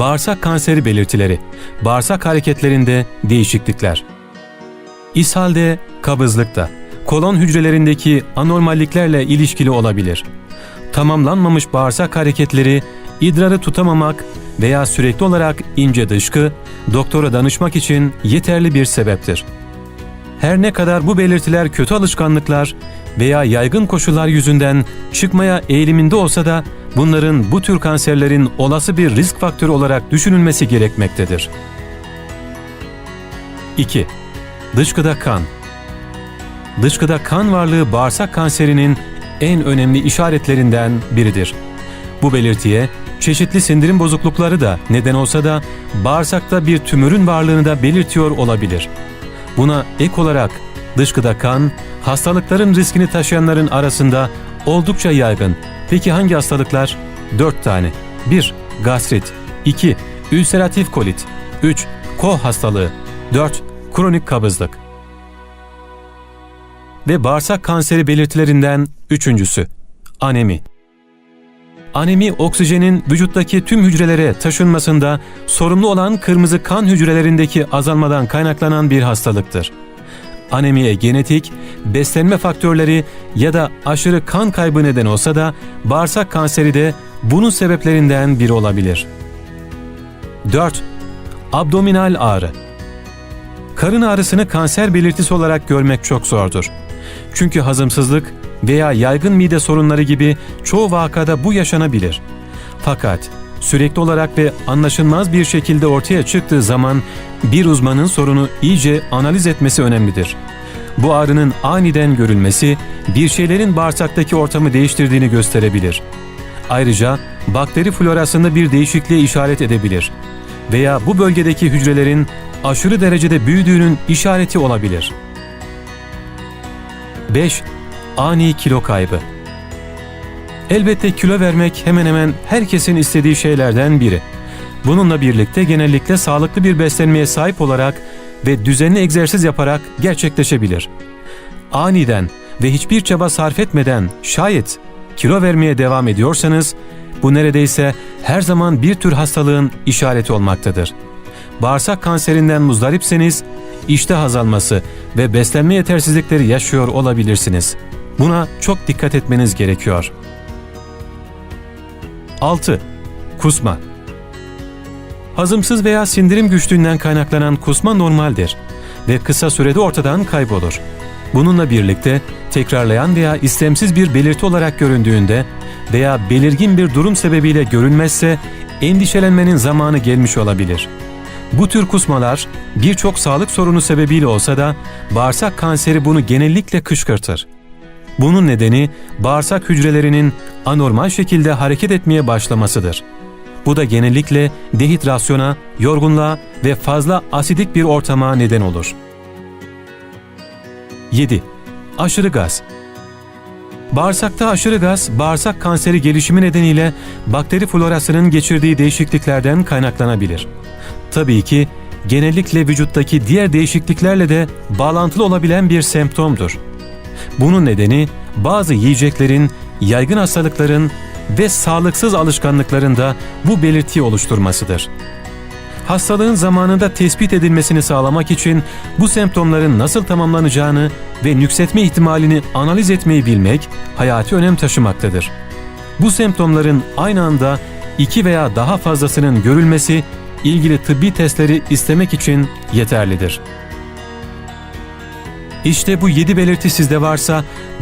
Bağırsak kanseri belirtileri, bağırsak hareketlerinde değişiklikler. İshalde, kabızlıkta, kolon hücrelerindeki anormalliklerle ilişkili olabilir. Tamamlanmamış bağırsak hareketleri, idrarı tutamamak veya sürekli olarak ince dışkı, doktora danışmak için yeterli bir sebeptir. Her ne kadar bu belirtiler kötü alışkanlıklar veya yaygın koşullar yüzünden çıkmaya eğiliminde olsa da bunların bu tür kanserlerin olası bir risk faktörü olarak düşünülmesi gerekmektedir. 2. Dışkıda kan Dışkıda kan varlığı bağırsak kanserinin en önemli işaretlerinden biridir. Bu belirtiye çeşitli sindirim bozuklukları da neden olsa da bağırsakta bir tümörün varlığını da belirtiyor olabilir. Buna ek olarak dışkıda kan, hastalıkların riskini taşıyanların arasında oldukça yaygın. Peki hangi hastalıklar? 4 tane. 1. Gastrit 2. Ülseratif kolit 3. Koh hastalığı 4. Kronik kabızlık Ve bağırsak kanseri belirtilerinden üçüncüsü. Anemi. Anemi oksijenin vücuttaki tüm hücrelere taşınmasında sorumlu olan kırmızı kan hücrelerindeki azalmadan kaynaklanan bir hastalıktır. Anemiye genetik, beslenme faktörleri ya da aşırı kan kaybı neden olsa da bağırsak kanseri de bunun sebeplerinden biri olabilir. 4. Abdominal ağrı Karın ağrısını kanser belirtisi olarak görmek çok zordur. Çünkü hazımsızlık veya yaygın mide sorunları gibi çoğu vakada bu yaşanabilir. Fakat sürekli olarak ve anlaşılmaz bir şekilde ortaya çıktığı zaman bir uzmanın sorunu iyice analiz etmesi önemlidir. Bu ağrının aniden görülmesi bir şeylerin bağırsaktaki ortamı değiştirdiğini gösterebilir. Ayrıca bakteri florasında bir değişikliğe işaret edebilir veya bu bölgedeki hücrelerin aşırı derecede büyüdüğünün işareti olabilir. 5. Ani kilo kaybı Elbette kilo vermek hemen hemen herkesin istediği şeylerden biri. Bununla birlikte genellikle sağlıklı bir beslenmeye sahip olarak ve düzenli egzersiz yaparak gerçekleşebilir. Aniden ve hiçbir çaba sarf etmeden şayet kilo vermeye devam ediyorsanız bu neredeyse her zaman bir tür hastalığın işareti olmaktadır. Bağırsak kanserinden muzdaripseniz iştah azalması ve beslenme yetersizlikleri yaşıyor olabilirsiniz. Buna çok dikkat etmeniz gerekiyor. 6. Kusma Hazımsız veya sindirim güçlüğünden kaynaklanan kusma normaldir ve kısa sürede ortadan kaybolur. Bununla birlikte tekrarlayan veya istemsiz bir belirti olarak göründüğünde veya belirgin bir durum sebebiyle görülmezse endişelenmenin zamanı gelmiş olabilir. Bu tür kusmalar birçok sağlık sorunu sebebiyle olsa da bağırsak kanseri bunu genellikle kışkırtır. Bunun nedeni bağırsak hücrelerinin anormal şekilde hareket etmeye başlamasıdır. Bu da genellikle dehidrasyona, yorgunluğa ve fazla asidik bir ortama neden olur. 7. Aşırı gaz Bağırsakta aşırı gaz, bağırsak kanseri gelişimi nedeniyle bakteri florasının geçirdiği değişikliklerden kaynaklanabilir. Tabii ki genellikle vücuttaki diğer değişikliklerle de bağlantılı olabilen bir semptomdur. Bunun nedeni bazı yiyeceklerin, yaygın hastalıkların ve sağlıksız alışkanlıkların da bu belirtiyi oluşturmasıdır. Hastalığın zamanında tespit edilmesini sağlamak için bu semptomların nasıl tamamlanacağını ve nüksetme ihtimalini analiz etmeyi bilmek hayati önem taşımaktadır. Bu semptomların aynı anda iki veya daha fazlasının görülmesi ilgili tıbbi testleri istemek için yeterlidir. İşte bu 7 belirti sizde varsa